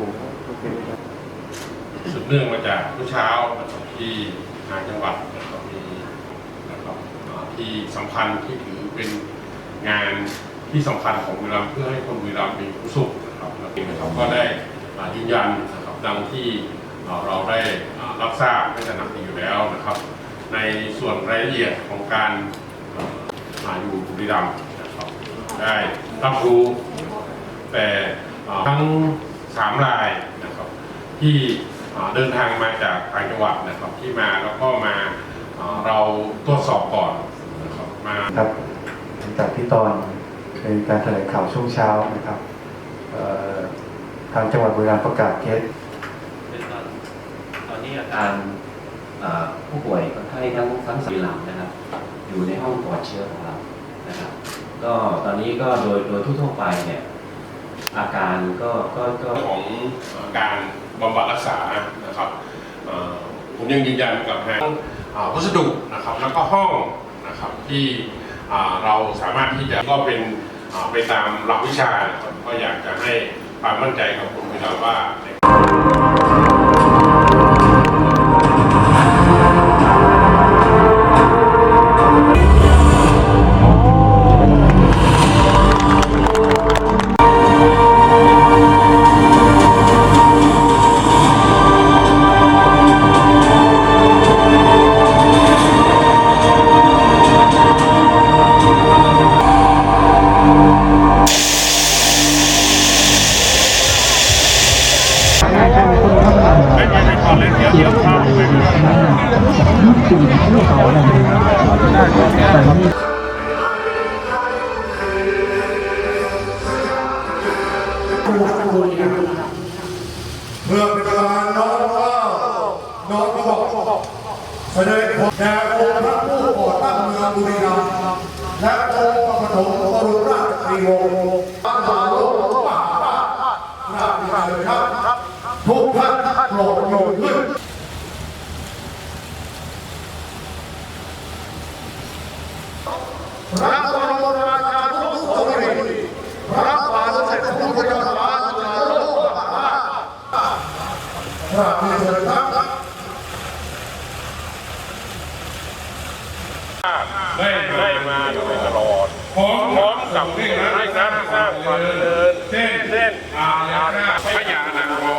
ถูกโอเคครับสืบเนื่องมาจากเมื่อเช้าที่ทางจังหวัดนะครับมีนะครับที่สำคัญที่ถือเป็นงานที่สำคัญของบุรีรัมย์เพื่อให้คนบุรีรัมย์มีความสุขนะครับแล้วนะครับก็ได้ยืนยันนะครับดังที่เราได้รับทราบไม่แต่นักดีอยู่แล้วนะครับ ในส่วนรายละเอียดของการอ่าอยู่บุรีรัมย์นะครับได้รับรู้แต่ทั้ง สามรายนะครับที่อ่าเดินทางมาจากต่างจังหวัดนะครับที่มาแล้วก็มาอ่าเราตรวจสอบก่อนนะครับมาครับหลังจากที่ตอนในการแถลงข่าวช่วงเช้านะครับเอ่อทางจังหวัดบุรีรัมย์ประกาศเคสเป็นตอนตอนนี้อาการเอ่อผู้ป่วยคนไข้ทั้งทั้งสี่หลังนะครับ อยู่ในห้องปลอดเชื้อของเรานะครับ ก็ตอนนี้ก็โดยโดยทั่วๆไปเนี่ย อาการก็ก็ก็ของการบำบัดรักษานะครับผมยังยืนยันกับทางวัสดุนะครับแล้วก็ห้องนะครับที่เราสามารถที่จะก็เป็นไปตามหลักวิชาก็อยากจะให้ความมั่นใจกับคุณพิธาว่า ไม่ขอเล่นเดี๋ยวเดี๋ยวข้ามไปเพื่อเป็นการน้อมเกล้าน้อมกระบอกแสดงผลแด่องค์พระผู้ก่อตั้งเมืองบุรีรัมย์และองค์พระปฐมบรมราชสีวงศ์พระมหาโลกมหาราชราชการครับทุกท่านโปรดอยู่ขึ้น พระบรมราชานุสาวรีพระบาทสมเด็จพระพุทธเจ้าฟ้าจุฬาโลกมหาราชพระพิเศษครับได้ได้มาโดยตลอดพร้อมพร้อมกับเร่งรัดเร่งรัดสร้างความเจริญเส้นเส้นอายานาพยานางรอ